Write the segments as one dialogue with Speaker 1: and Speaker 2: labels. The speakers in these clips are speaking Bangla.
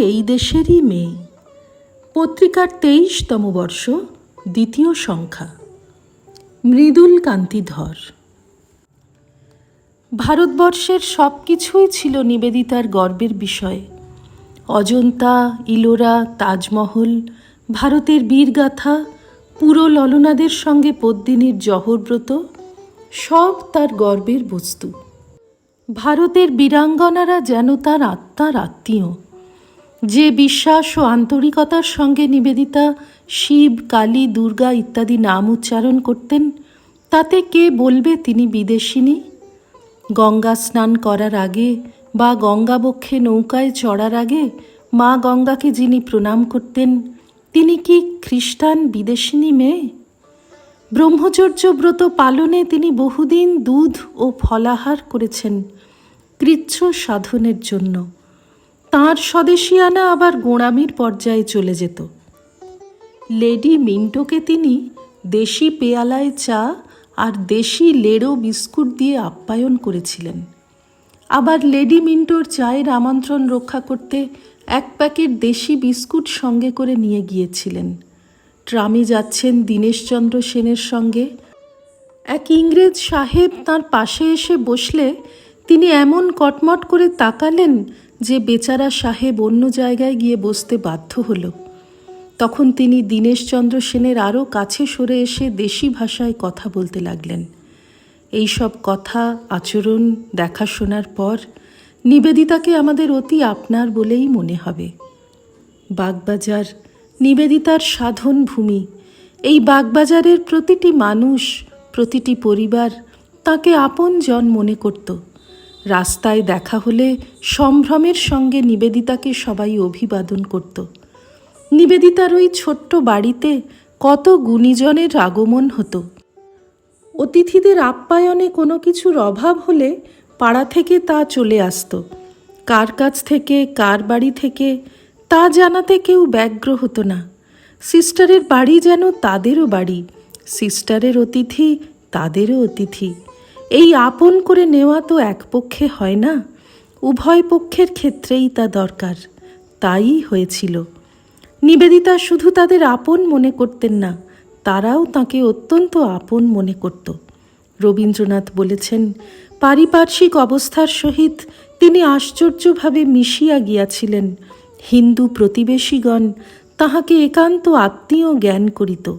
Speaker 1: এই দেশেরই মেয়ে। পত্রিকার তেইশতম বর্ষ, দ্বিতীয় সংখ্যা। মৃদুল কান্তিধর। ভারতবর্ষের সব কিছুই ছিল নিবেদিতার গর্বের বিষয়। অজন্তা, ইলোরা, তাজমহল, ভারতের বীরগাথা, পুরো ললনাদের সঙ্গে পদ্মিনীর জহরব্রত, সব তার গর্বের বস্তু। ভারতের বীরাঙ্গনারা যেন তার আত্মার আত্মীয়। যে বিশ্বাস ও আন্তরিকতার সঙ্গে নিবেদিতা শিব, কালী, দুর্গা ইত্যাদি নাম উচ্চারণ করতেন, তাতে কে বলবে তিনি বিদেশিনী? গঙ্গা স্নান করার আগে বা গঙ্গাবক্ষে নৌকায় চড়ার আগে মা গঙ্গাকে যিনি প্রণাম করতেন, তিনি কি খ্রিস্টান বিদেশিনী মেয়ে? ব্রহ্মচর্য ব্রত পালনে তিনি বহুদিন দুধ ও ফলাহার করেছেন, কৃচ্ছ সাধনের জন্য। তাঁর স্বদেশিয়ানা আবার গোঁড়ামির পর্যায়ে চলে যেত। লেডি মিন্টোকে তিনি দেশি পেয়ালায় চা আর দেশি লেড়ো বিস্কুট দিয়ে আপ্যায়ন করেছিলেন। আবার লেডি মিন্টোর চায়ের আমন্ত্রণ রক্ষা করতে এক প্যাকেট দেশি বিস্কুট সঙ্গে করে নিয়ে গিয়েছিলেন। ট্রামে যাচ্ছেন দীনেশচন্দ্র সেনের সঙ্গে। এক ইংরেজ সাহেব তার পাশে এসে বসলে তিনি এমন কটমট করে তাকালেন যে বেচারা সাহেব অন্য জায়গায় গিয়ে বসতে বাধ্য হলো। তখন তিনি দীনেশচন্দ্র সেনের আরও কাছে সরে এসে দেশি ভাষায় কথা বলতে লাগলেন। এই সব কথা, আচরণ, দেখাশোনার পর নিবেদিতাকে আমাদের অতি আপনার বলেই মনে হবে। বাগবাজার নিবেদিতার সাধন ভূমি। এই বাগবাজারের প্রতিটি মানুষ, প্রতিটি পরিবার তাকে আপন জন মনে করত। রাস্তায় দেখা হলে সম্ভ্রমের সঙ্গে নিবেদিতাকে সবাই অভিবাদন করত। নিবেদিতার ওই ছোট্ট বাড়িতে কত গুণীজনের আগমন হতো। অতিথিদের আপ্যায়নে কোনো কিছুর অভাব হলে পাড়া থেকে তা চলে আসতো। কার কাছ থেকে, কার বাড়ি থেকে, তা জানাতে কেউ ব্যগ্র হতো না। সিস্টারের বাড়ি যেন তাদেরও বাড়ি, সিস্টারের অতিথি তাদেরও অতিথি। এই আপন করে নেওয়া তো এক পক্ষে হয় না। উভয় পক্ষের ক্ষেত্রেই তা দরকার। তাই হয়েছিল। নিবেদিতা শুধু তাদের আপন মনে করতেন না, তারাও তাকে অত্যন্ত আপন মনে করত। রবীন্দ্রনাথ বলেছেন, পারিপার্শ্বিক অবস্থার সহিত তিনি আশ্চর্যভাবে মিশিয়া গিয়াছিলেন। হিন্দু প্রতিবেশীগণ তাহাকে একান্ত আত্মীয় জ্ঞান করিত।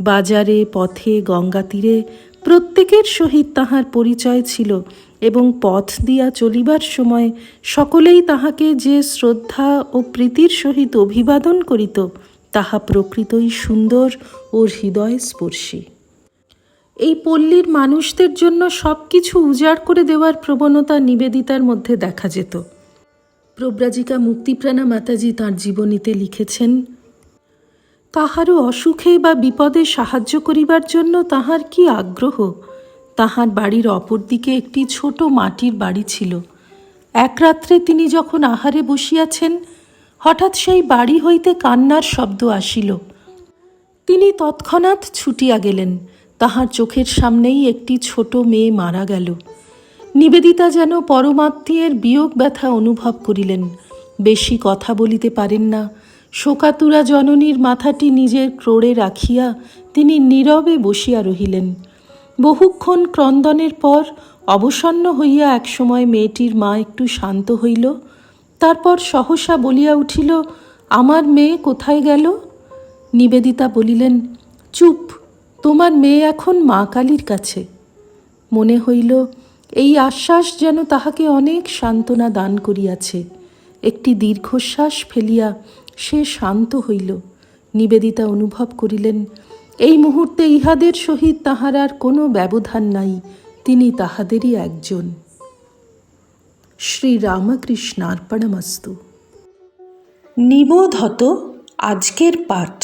Speaker 1: বাজারে, পথে গঙ্গা তীরে প্রত্যেকের সহিত তাহার পরিচয় ছিল এবং পথ দিয়া চলিবার সময় সকলেই তাহাকে যে শ্রদ্ধা ও প্রীতির সহিত অভিবাদন করিত, তাহা প্রকৃতই সুন্দর ও হৃদয়স্পর্শী। এই পল্লীর মানুষদের জন্য সব কিছু উজাড় করে দেওয়ার প্রবণতা নিবেদিতার মধ্যে দেখা যেত। প্রব্রাজিকা মুক্তিপ্রাণা মাতাজি তাঁর জীবনীতে লিখেছেন কাহারও অসুখে বা বিপদে সাহায্য করিবার জন্য তাহার কি আগ্রহ? তাহার বাড়ির অপর দিকে একটি ছোট মাটির বাড়ি ছিল। এক রাত্রে তিনি যখন আহারে বসিয়াছেন, হঠাৎ সেই বাড়ি হইতে কান্নার শব্দ আসিল। তিনি তৎক্ষণাৎ ছুটিয়া গেলেন। তাহার চোখের সামনেই একটি ছোট মেয়ে মারা গেল। নিবেদিতা যেন পরমাত্মীয়ের বিয়োগ ব্যথা অনুভব করিলেন। বেশি কথা বলিতে পারেন না। শোকাতুরা জননীর মাথাটি নিজের ক্রোড়ে রাখিয়া তিনি নীরবে বসিয়া রহিলেন। বহুক্ষণ ক্রন্দনের পর অবসন্ন হইয়া একসময় মেয়েটির মা একটু শান্ত হইল। তারপর সহসা বলিয়া উঠিল, আমার মেয়ে কোথায় গেল? নিবেদিতা বলিলেন, চুপ, তোমার মেয়ে এখন মা কালীর কাছে। মনে হইল, এই আশ্বাস যেন তাহাকে অনেক সান্ত্বনা দান করিয়াছে। একটি দীর্ঘশ্বাস ফেলিয়া সে শান্ত হইল। নিবেদিতা অনুভব করিলেন, এই মুহূর্তে ইহাদের সহিত তাহার আর কোনো ব্যবধান নাই, তিনি তাহাদেরই একজন। শ্রী রামকৃষ্ণার্পণমস্তু নিবোধ হত আজকের পাঠ।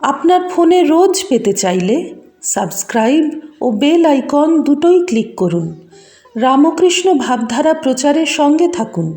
Speaker 1: আপনার ফোনে রোজ পেতে চাইলে সাবস্ক্রাইব ও বেল আইকন দুটোই ক্লিক করুন। রামকৃষ্ণ ভাবধারা প্রচারের সঙ্গে থাকুন।